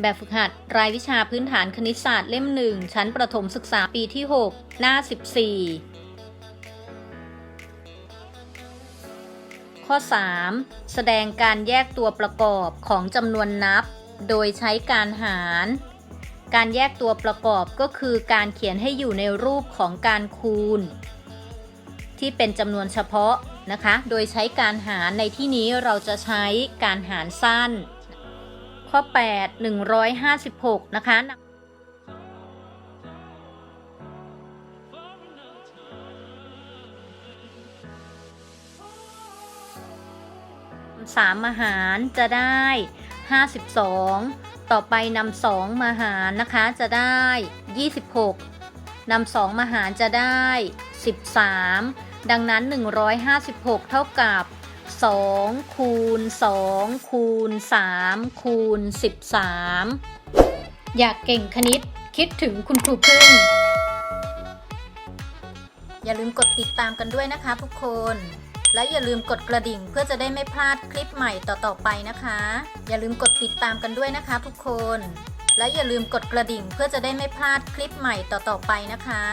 แบบฝึกหัด รายวิชาพื้นฐานคณิตศาสตร์เล่มหนึ่งชั้นประถมศึกษาปีที่ 6 หน้า 14 ข้อ 3 แสดงการแยกตัวประกอบของจำนวนนับ โดยใช้การหาร การแยกตัวประกอบก็คือการเขียนให้อยู่ในรูปของการคูณ ที่เป็นจำนวนเฉพาะนะคะ โดยใช้การหารในที่นี้เราจะใช้การหารสั้น ข้อ 8 156 นะคะ สามมาหารจะได้ 52 ต่อไปนำสองมาหารนะคะ จะได้ 26นำสองมาหารจะได้ 13 ดังนั้น 156 เท่ากับ 2คูณ2คูณ3คูณ13 อยากเก่งคณิตคิดถึงคุณครูพึ่ง อย่าลืมกดติดตามกันด้วยนะคะทุกคน และอย่าลืมกดกระดิ่งเพื่อจะได้ไม่พลาดคลิปใหม่ต่อๆไปนะคะ อย่าลืมกดติดตามกันด้วยนะคะทุกคน และอย่าลืมกดกระดิ่งเพื่อจะได้ไม่พลาดคลิปใหม่ต่อๆไปนะคะ